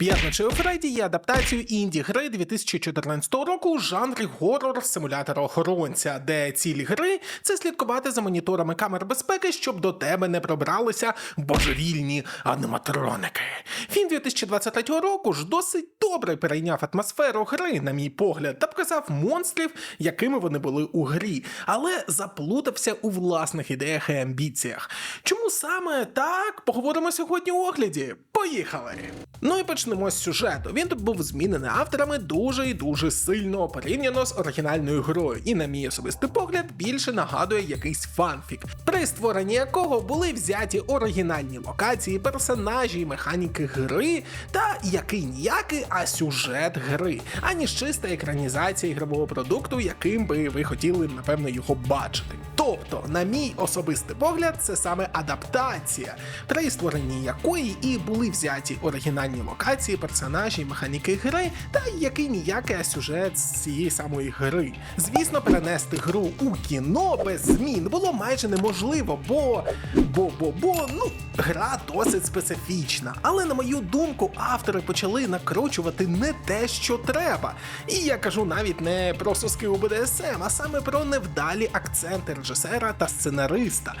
П'ятничий у Фредді є адаптацією інді гри 2014 року у жанрі горор симулятора охоронця, де ціль гри це слідкувати за моніторами камер безпеки, щоб до тебе не пробралися божевільні аніматроники. Фільм 2023 року ж досить добре перейняв атмосферу гри, на мій погляд, та показав монстрів, якими вони були у грі, але заплутався у власних ідеях і амбіціях. Чому саме так поговоримо сьогодні у огляді? Поїхали! Ну і почнемо з сюжету. Він тут був змінений авторами дуже і дуже сильно порівняно з оригінальною грою, і на мій особистий погляд більше нагадує якийсь фанфік, при створенні якого були взяті оригінальні локації, персонажі, і механіки гри, та який ніякий, а сюжет гри, аніж чиста екранізація ігрового продукту, яким би ви хотіли, напевно, його бачити. Тобто, на мій особистий погляд, це саме адаптація, при створенні якої і були взяті оригінальні локації, персонажі, механіки гри, та який ніякий сюжет з цієї самої гри. Звісно, перенести гру у кіно без змін було майже неможливо, бо бо бо бо ну гра досить специфічна. Але на мою думку, автори почали накручувати не те, що треба. І я кажу навіть не про соски у БДСМ, а саме про невдалі акценти режисера та сценариста.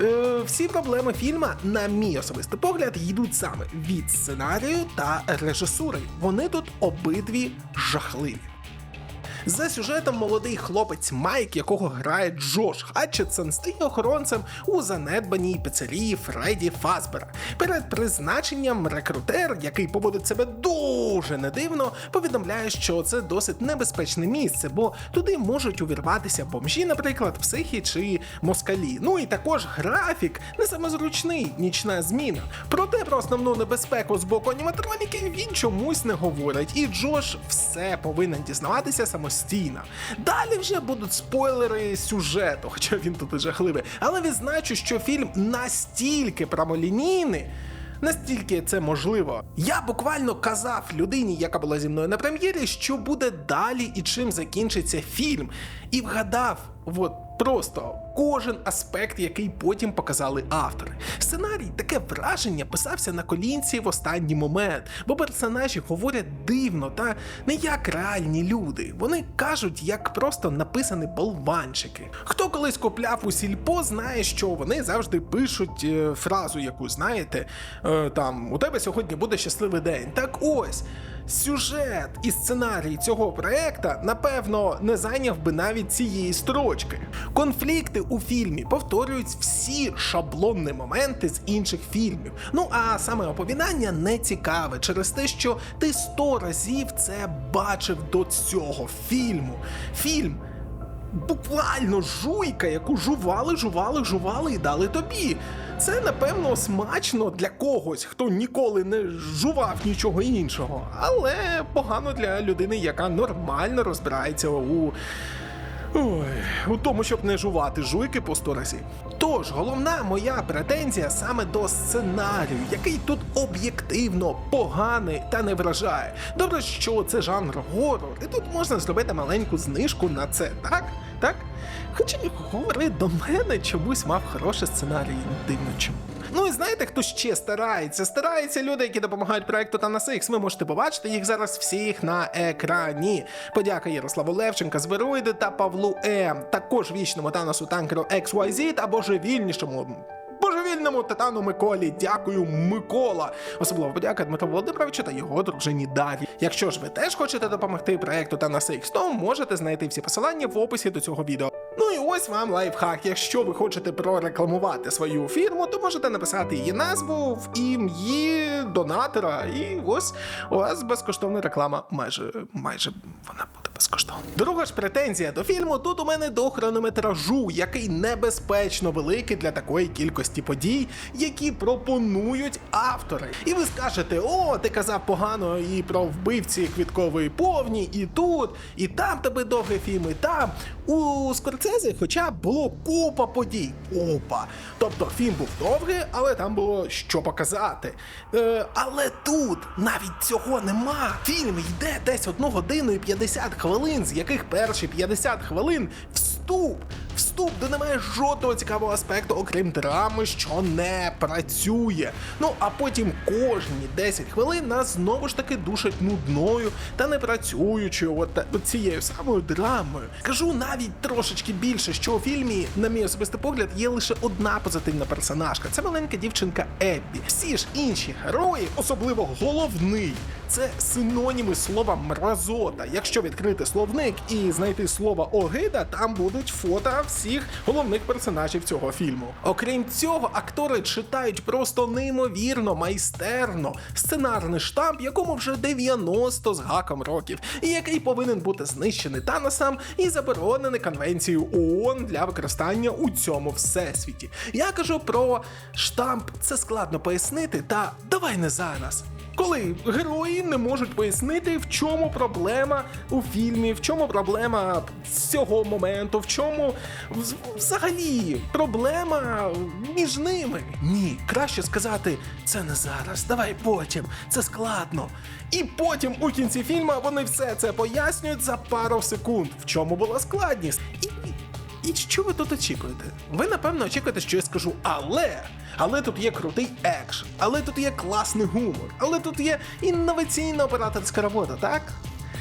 Е, всі проблеми фільма, на мій особистий погляд, йдуть саме від сценарію та режисури. Вони тут обидві жахливі. За сюжетом молодий хлопець Майк, якого грає Джош Хатчетсон, стає охоронцем у занедбаній піцерії Фредді Фазбера. Перед призначенням рекрутер, який поводить себе дуже недивно, повідомляє, що це досить небезпечне місце, бо туди можуть увірватися бомжі, наприклад, психі чи москалі. Ну і також графік не саме зручний, нічна зміна. Проте про основну небезпеку з боку аніматроніки він чомусь не говорить, і Джош все повинен дізнаватися самостійно. Далі вже будуть спойлери сюжету, хоча він тут і жахливий. Але відзначу, що фільм настільки прямолінійний. Настільки це можливо. Я буквально казав людині, яка була зі мною на прем'єрі, що буде далі і чим закінчиться фільм, і вгадав, от просто кожен аспект, який потім показали автори. Сценарій таке враження писався на колінці в останній момент, бо персонажі говорять дивно та не як реальні люди. Вони кажуть, як просто написані болванчики. Хто колись купляв у сільпо, знає, що вони завжди пишуть е, фразу, яку знаєте, е, там у тебе сьогодні буде щасливий день. Так ось. Сюжет і сценарій цього проекта, напевно, не зайняв би навіть цієї строчки. Конфлікти у фільмі повторюють всі шаблонні моменти з інших фільмів. Ну а саме оповідання не цікаве через те, що ти сто разів це бачив до цього фільму. Фільм буквально жуйка, яку жували, жували, жували і дали тобі. Це напевно смачно для когось, хто ніколи не жував нічого іншого, але погано для людини, яка нормально розбирається у. Ой, у тому, щоб не жувати жуйки по сто разів. Тож, головна моя претензія саме до сценарію, який тут об'єктивно поганий та не вражає. Добре, що це жанр горор, і тут можна зробити маленьку знижку на це, так? Хоча говори до мене чомусь мав хороший сценарій, дивно чому. Ну і знаєте, хто ще старається? Стараються люди, які допомагають проекту Танасикс. Ви можете побачити їх зараз всіх на екрані. Подяка Ярославу Левченка, Звероїди та Павлу М. Також вічному Таносу танкеру XYZ та божевільнішому. Божевільному титану Миколі, дякую, Микола. Особливо подяка Дмитру Володимировичу та його дружині Дарі. Якщо ж ви теж хочете допомогти проекту Танасикс, то можете знайти всі посилання в описі до цього відео. Ось вам лайфхак. Якщо ви хочете прорекламувати свою фірму, то можете написати її назву в ім'ї донатора. І ось у вас безкоштовна реклама. Майже майже вона буде безкоштовна. Друга ж претензія до фільму тут у мене до хронометражу, який небезпечно великий для такої кількості подій, які пропонують автори. І ви скажете: о, ти казав погано і про вбивці квіткової повні, і тут, і там тебе довгий фільм, і там. У Скорцезе хоча б було купа подій. Купа. Тобто фільм був довгий, але там було що показати. Е, але тут навіть цього нема. Фільм йде десь 1 годину і 50 хвилин, з яких перші 50 хвилин в вступ. Вступ, де немає жодного цікавого аспекту, окрім драми, що не працює. Ну а потім кожні 10 хвилин нас знову ж таки душать нудною та не працюючою от, от цією самою драмою. Кажу навіть трошечки більше, що у фільмі, на мій особистий погляд, є лише одна позитивна персонажка. Це маленька дівчинка Еббі. Всі ж інші герої, особливо головний, це синоніми слова мразота. Якщо відкрити словник і знайти слово огида, там будуть фото всіх головних персонажів цього фільму. Окрім цього, актори читають просто неймовірно майстерно сценарний штамп, якому вже 90 з гаком років, і який повинен бути знищений Таносом і заборонений конвенцією ООН для використання у цьому всесвіті. Я кажу про штамп, це складно пояснити, та давай не зараз. Коли герої не можуть пояснити, в чому проблема у фільмі, в чому проблема з цього моменту, в чому взагалі проблема між ними. Ні, краще сказати це не зараз, давай потім, це складно. І потім у кінці фільму вони все це пояснюють за пару секунд, в чому була складність. І і що ви тут очікуєте? Ви напевно очікуєте, що я скажу, але. Але тут є крутий екшен, але тут є класний гумор, але тут є інноваційна операторська робота, так?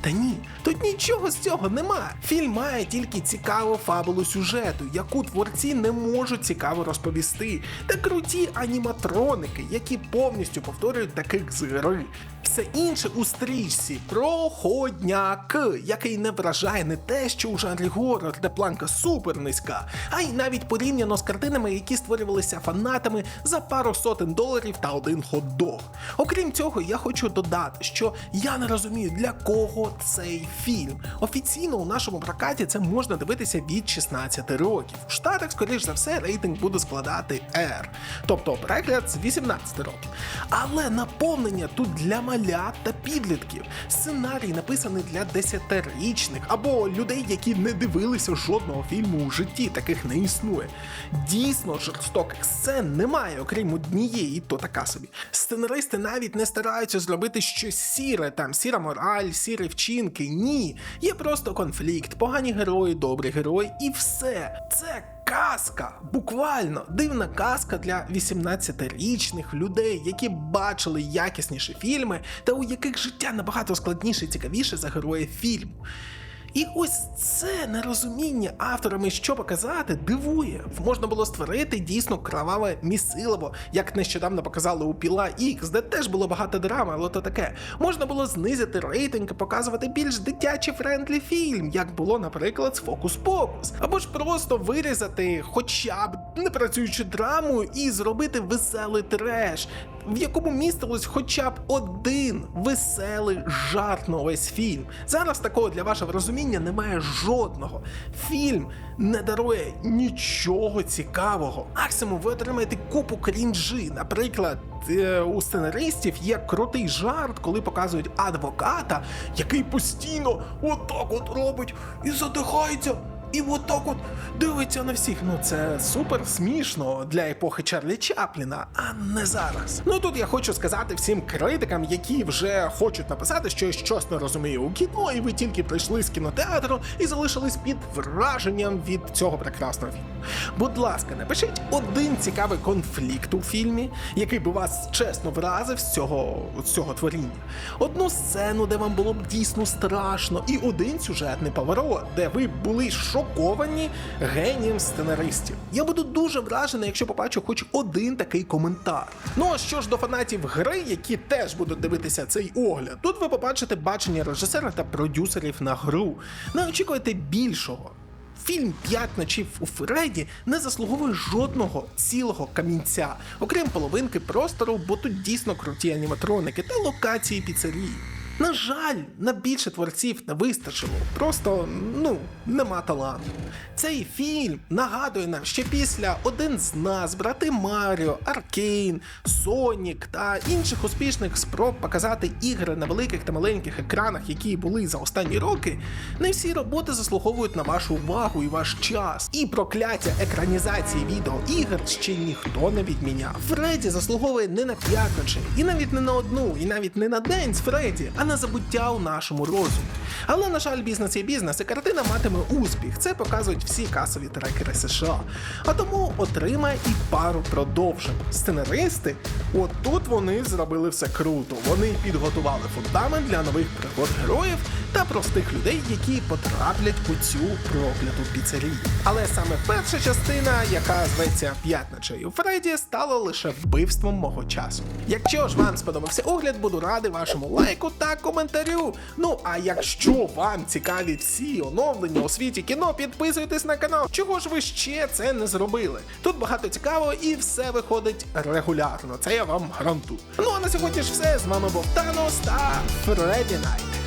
Та ні, тут нічого з цього нема. Фільм має тільки цікаву фабулу сюжету, яку творці не можуть цікаво розповісти, та круті аніматроники, які повністю повторюють таких з гри. Все інше у стрічці проходняк, який не вражає не те, що у жанрі горор, де планка супер низька, а й навіть порівняно з картинами, які створювалися фанатами за пару сотень доларів та один хот-дог. Окрім цього, я хочу додати, що я не розумію, для кого цей фільм. Офіційно у нашому прокаті це можна дивитися від 16 років. В Штатах, скоріш за все, рейтинг буде складати R, тобто перегляд з 18 років. Але наповнення тут для малят та підлітків. Сценарій написаний для 10-річних або людей, які не дивилися жодного фільму у житті, таких не існує. Дійсно, жорстоких сцен немає, окрім однієї, то така собі. Сценаристи навіть не стараються зробити щось сіре, там сіра мораль, сірі вчинки. Ні. Є просто конфлікт, погані герої, добрі герої, і все. Це казка, буквально дивна казка для 18-річних людей, які бачили якісніші фільми, та у яких життя набагато складніше і цікавіше за героїв фільму. І ось це нерозуміння авторами, що показати, дивує. Можна було створити дійсно кроваве місилово, як нещодавно показали у Піла X, де теж було багато драми, але то таке. Можна було знизити рейтинг і показувати більш дитячий френдлі фільм, як було, наприклад, з Фокус Покус. Або ж просто вирізати хоча б не працюючи драму і зробити веселий треш. В якому містилось хоча б один веселий жарт на увесь фільм. Зараз такого для вашого розуміння немає жодного. Фільм не дарує нічого цікавого. Максимум ви отримаєте купу крінжі. Наприклад, е, у сценаристів є крутий жарт, коли показують адвоката, який постійно отак от робить і задихається. І отак от дивиться на всіх. Ну це супер смішно для епохи Чарлі Чапліна, а не зараз. Ну тут я хочу сказати всім критикам, які вже хочуть написати, що я щось не розумію у кіно, і ви тільки прийшли з кінотеатру і залишились під враженням від цього прекрасного фільму. Будь ласка, напишіть один цікавий конфлікт у фільмі, який би вас чесно вразив з цього, з цього творіння. Одну сцену, де вам було б дійсно страшно, і один сюжетний поворот, де ви були шоковані генієм сценаристів. Я буду дуже вражений, якщо побачу хоч один такий коментар. Ну а що ж до фанатів гри, які теж будуть дивитися цей огляд, тут ви побачите бачення режисера та продюсерів на гру. Не очікуйте більшого. Фільм «П'ять ночів у Фредді не заслуговує жодного цілого камінця, окрім половинки простору, бо тут дійсно круті аніматроники та локації піцерії. На жаль, на більше творців не вистачило. Просто ну нема таланту. Цей фільм нагадує нам, що після один з нас, брати Маріо, Аркейн, Сонік та інших успішних спроб показати ігри на великих та маленьких екранах, які були за останні роки, не всі роботи заслуговують на вашу увагу і ваш час. І прокляття екранізації відеоігр ще ніхто не відміняв. Фредді заслуговує не на п'ять і навіть не на одну, і навіть не на день з Фредді, а на забуття у нашому розумі. Але, на жаль, бізнес є бізнес, і картина матиме успіх. Це показують всі касові трекери США. А тому отримає і пару продовжень. Сценаристи, отут вони зробили все круто. Вони підготували фундамент для нових пригод героїв та простих людей, які потраплять у цю прокляту піцерію. Але саме перша частина, яка зветься П'ятничею у Фредді, стала лише вбивством мого часу. Якщо ж вам сподобався огляд, буду радий вашому лайку та коментарю. Ну а якщо вам цікаві всі оновлення у світі кіно, підписуйтесь на канал. Чого ж ви ще це не зробили? Тут багато цікавого і все виходить регулярно. Це я вам гарантую. Ну а на сьогодні ж все. З вами був Танос та Фредді Найт.